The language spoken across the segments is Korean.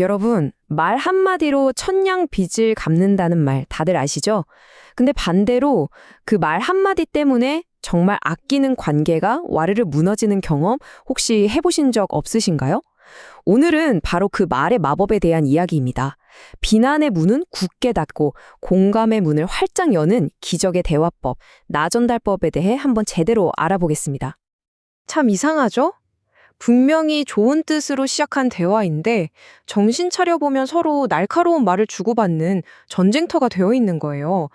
여러분, 말 한마디로 천냥 빚을 갚는다는 말 다들 아시죠? 근데 반대로 그 말 한마디 때문에 정말 아끼는 관계가 와르르 무너지는 경험 혹시 해보신 적 없으신가요? 오늘은 바로 그 말의 마법에 대한 이야기입니다. 비난의 문은 굳게 닫고 공감의 문을 활짝 여는 기적의 대화법, 나전달법에 대해 한번 제대로 알아보겠습니다. 참 이상하죠? 분명히 좋은 뜻으로 시작한 대화인데 정신 차려보면 서로 날카로운 말을 주고받는 전쟁터가 되어 있는 거예요.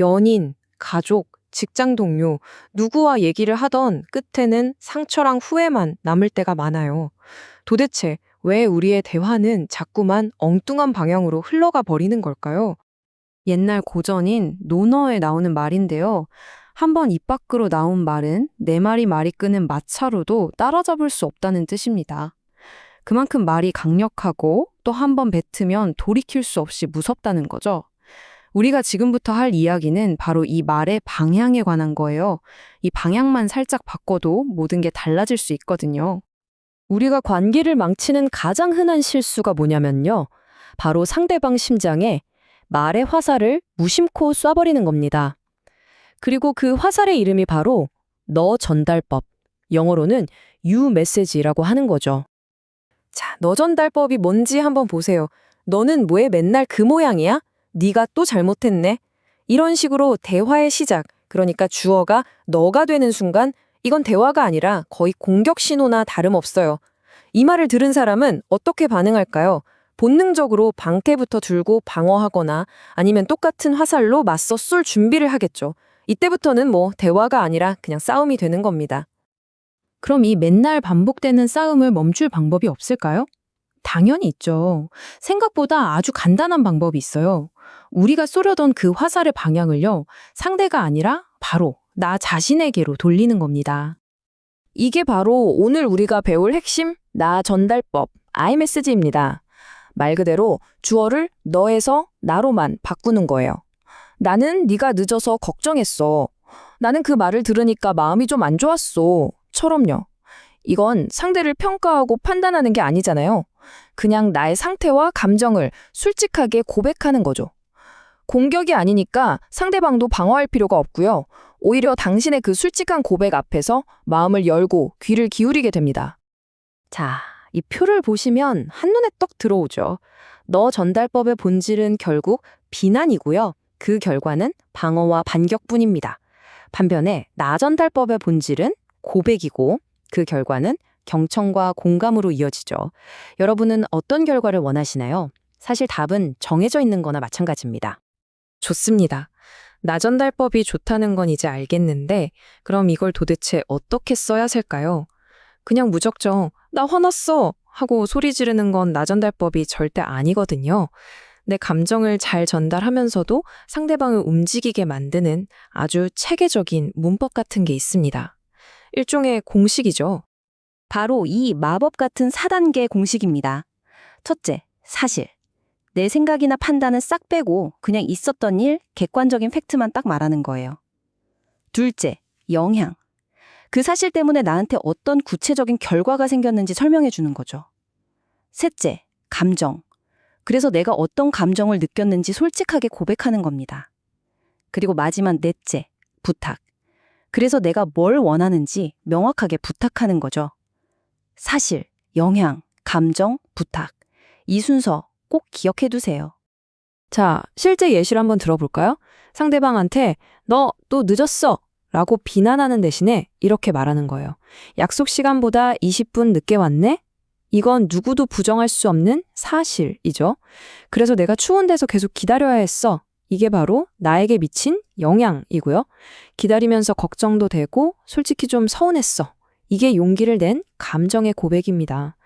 연인, 가족, 직장 동료, 누구와 얘기를 하던 끝에는 상처랑 후회만 남을 때가 많아요. 도대체 왜 우리의 대화는 자꾸만 엉뚱한 방향으로 흘러가 버리는 걸까요? 옛날 고전인 논어에 나오는 말인데요. 한번 입 밖으로 나온 말은 내 말이 말이 끄는 마차로도 따라잡을 수 없다는 뜻입니다. 그만큼 말이 강력하고 또 한 번 뱉으면 돌이킬 수 없이 무섭다는 거죠. 우리가 지금부터 할 이야기는 바로 이 말의 방향에 관한 거예요. 이 방향만 살짝 바꿔도 모든 게 달라질 수 있거든요. 우리가 관계를 망치는 가장 흔한 실수가 뭐냐면요. 바로 상대방 심장에 말의 화살을 무심코 쏴버리는 겁니다. 그리고 그 화살의 이름이 바로 너 전달법, 영어로는 you message라고 하는 거죠. 자, 너 전달법이 뭔지 한번 보세요. 너는 왜 맨날 그 모양이야? 네가 또 잘못했네. 이런 식으로 대화의 시작, 그러니까 주어가 너가 되는 순간 이건 대화가 아니라 거의 공격 신호나 다름없어요. 이 말을 들은 사람은 어떻게 반응할까요? 본능적으로 방패부터 들고 방어하거나 아니면 똑같은 화살로 맞서 쏠 준비를 하겠죠. 이때부터는 뭐 대화가 아니라 그냥 싸움이 되는 겁니다. 그럼 이 맨날 반복되는 싸움을 멈출 방법이 없을까요? 당연히 있죠. 생각보다 아주 간단한 방법이 있어요. 우리가 쏘려던 그 화살의 방향을요, 상대가 아니라 바로 나 자신에게로 돌리는 겁니다. 이게 바로 오늘 우리가 배울 핵심 나 전달법 iMessage입니다. 말 그대로 주어를 너에서 나로만 바꾸는 거예요. 나는 네가 늦어서 걱정했어. 나는 그 말을 들으니까 마음이 좀 안 좋았어. 처럼요. 이건 상대를 평가하고 판단하는 게 아니잖아요. 그냥 나의 상태와 감정을 솔직하게 고백하는 거죠. 공격이 아니니까 상대방도 방어할 필요가 없고요. 오히려 당신의 그 솔직한 고백 앞에서 마음을 열고 귀를 기울이게 됩니다. 자, 이 표를 보시면 한눈에 떡 들어오죠. 너 전달법의 본질은 결국 비난이고요. 그 결과는 방어와 반격뿐입니다. 반면에 나 전달법의 본질은 고백이고 그 결과는 경청과 공감으로 이어지죠. 여러분은 어떤 결과를 원하시나요? 사실 답은 정해져 있는 거나 마찬가지입니다. 좋습니다. 나전달법이 좋다는 건 이제 알겠는데 그럼 이걸 도대체 어떻게 써야 할까요? 그냥 무적정 나 화났어 하고 소리 지르는 건 나전달법이 절대 아니거든요. 내 감정을 잘 전달하면서도 상대방을 움직이게 만드는 아주 체계적인 문법 같은 게 있습니다. 일종의 공식이죠. 바로 이 마법 같은 4단계 공식입니다. 첫째, 사실. 내 생각이나 판단은 싹 빼고 그냥 있었던 일, 객관적인 팩트만 딱 말하는 거예요. 둘째, 영향. 그 사실 때문에 나한테 어떤 구체적인 결과가 생겼는지 설명해 주는 거죠. 셋째, 감정. 그래서 내가 어떤 감정을 느꼈는지 솔직하게 고백하는 겁니다. 그리고 마지막 넷째, 부탁. 그래서 내가 뭘 원하는지 명확하게 부탁하는 거죠. 사실, 영향, 감정, 부탁. 이 순서 꼭 기억해 두세요. 자, 실제 예시를 한번 들어볼까요? 상대방한테 너 또 늦었어 라고 비난하는 대신에 이렇게 말하는 거예요. 약속 시간보다 20분 늦게 왔네? 이건 누구도 부정할 수 없는 사실이죠. 그래서 내가 추운 데서 계속 기다려야 했어. 이게 바로 나에게 미친 영향이고요. 기다리면서 걱정도 되고 솔직히 좀 서운했어. 이게 용기를 낸 감정의 고백입니다.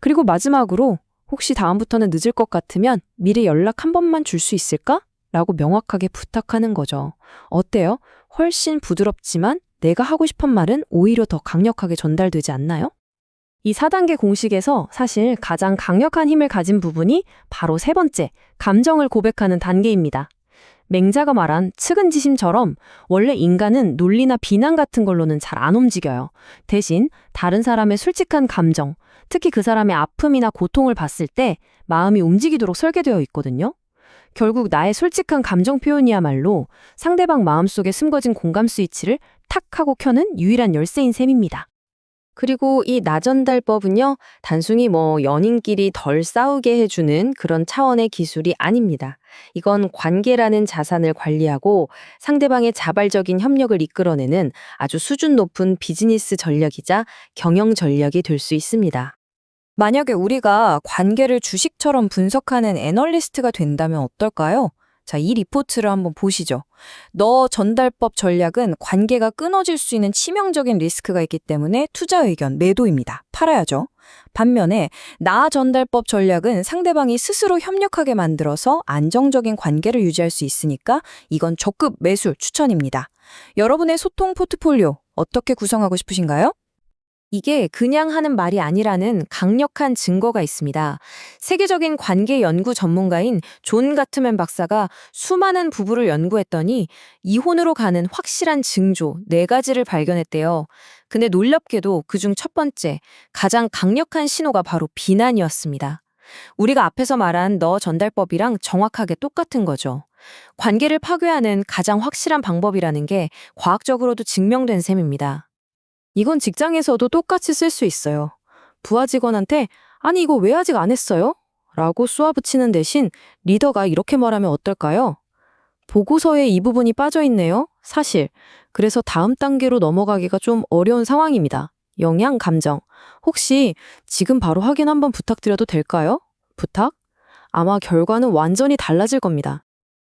그리고 마지막으로 혹시 다음부터는 늦을 것 같으면 미리 연락 한 번만 줄 수 있을까? 라고 명확하게 부탁하는 거죠. 어때요? 훨씬 부드럽지만 내가 하고 싶은 말은 오히려 더 강력하게 전달되지 않나요? 이 4단계 공식에서 사실 가장 강력한 힘을 가진 부분이 바로 세 번째, 감정을 고백하는 단계입니다. 맹자가 말한 측은지심처럼 원래 인간은 논리나 비난 같은 걸로는 잘 안 움직여요. 대신 다른 사람의 솔직한 감정, 특히 그 사람의 아픔이나 고통을 봤을 때 마음이 움직이도록 설계되어 있거든요. 결국 나의 솔직한 감정 표현이야말로 상대방 마음속에 숨겨진 공감 스위치를 탁 하고 켜는 유일한 열쇠인 셈입니다. 그리고 이 나전달법은요, 단순히 뭐 연인끼리 덜 싸우게 해주는 그런 차원의 기술이 아닙니다. 이건 관계라는 자산을 관리하고 상대방의 자발적인 협력을 이끌어내는 아주 수준 높은 비즈니스 전략이자 경영 전략이 될 수 있습니다. 만약에 우리가 관계를 주식처럼 분석하는 애널리스트가 된다면 어떨까요? 자, 이 리포트를 한번 보시죠. 너 전달법 전략은 관계가 끊어질 수 있는 치명적인 리스크가 있기 때문에 투자 의견, 매도입니다. 팔아야죠. 반면에 나 전달법 전략은 상대방이 스스로 협력하게 만들어서 안정적인 관계를 유지할 수 있으니까 이건 적급 매수 추천입니다. 여러분의 소통 포트폴리오 어떻게 구성하고 싶으신가요? 이게 그냥 하는 말이 아니라는 강력한 증거가 있습니다. 세계적인 관계 연구 전문가인 존 가트맨 박사가 수많은 부부를 연구했더니 이혼으로 가는 확실한 징조 네 가지를 발견했대요. 근데 놀랍게도 그중 첫 번째, 가장 강력한 신호가 바로 비난이었습니다. 우리가 앞에서 말한 너 전달법이랑 정확하게 똑같은 거죠. 관계를 파괴하는 가장 확실한 방법이라는 게 과학적으로도 증명된 셈입니다. 이건 직장에서도 똑같이 쓸 수 있어요. 부하 직원한테 아니 이거 왜 아직 안 했어요? 라고 쏘아붙이는 대신 리더가 이렇게 말하면 어떨까요? 보고서에 이 부분이 빠져 있네요. 사실. 그래서 다음 단계로 넘어가기가 좀 어려운 상황입니다. 영양 감정. 혹시 지금 바로 확인 한번 부탁드려도 될까요? 부탁? 아마 결과는 완전히 달라질 겁니다.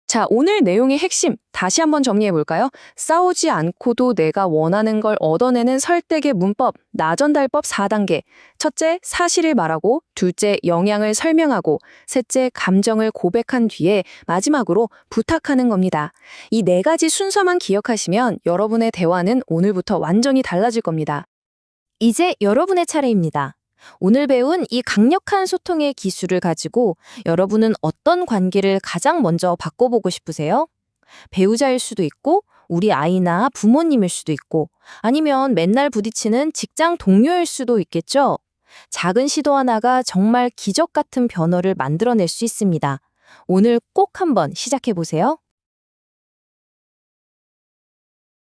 자, 오늘 내용의 핵심 다시 한번 정리해 볼까요? 싸우지 않고도 내가 원하는 걸 얻어내는 설득의 문법, 나전달법 4단계. 첫째, 사실을 말하고, 둘째, 영향을 설명하고, 셋째, 감정을 고백한 뒤에 마지막으로 부탁하는 겁니다. 이 네 가지 순서만 기억하시면 여러분의 대화는 오늘부터 완전히 달라질 겁니다. 이제 여러분의 차례입니다. 오늘 배운 이 강력한 소통의 기술을 가지고 여러분은 어떤 관계를 가장 먼저 바꿔보고 싶으세요? 배우자일 수도 있고, 우리 아이나 부모님일 수도 있고, 아니면 맨날 부딪히는 직장 동료일 수도 있겠죠? 작은 시도 하나가 정말 기적 같은 변화를 만들어낼 수 있습니다. 오늘 꼭 한번 시작해 보세요.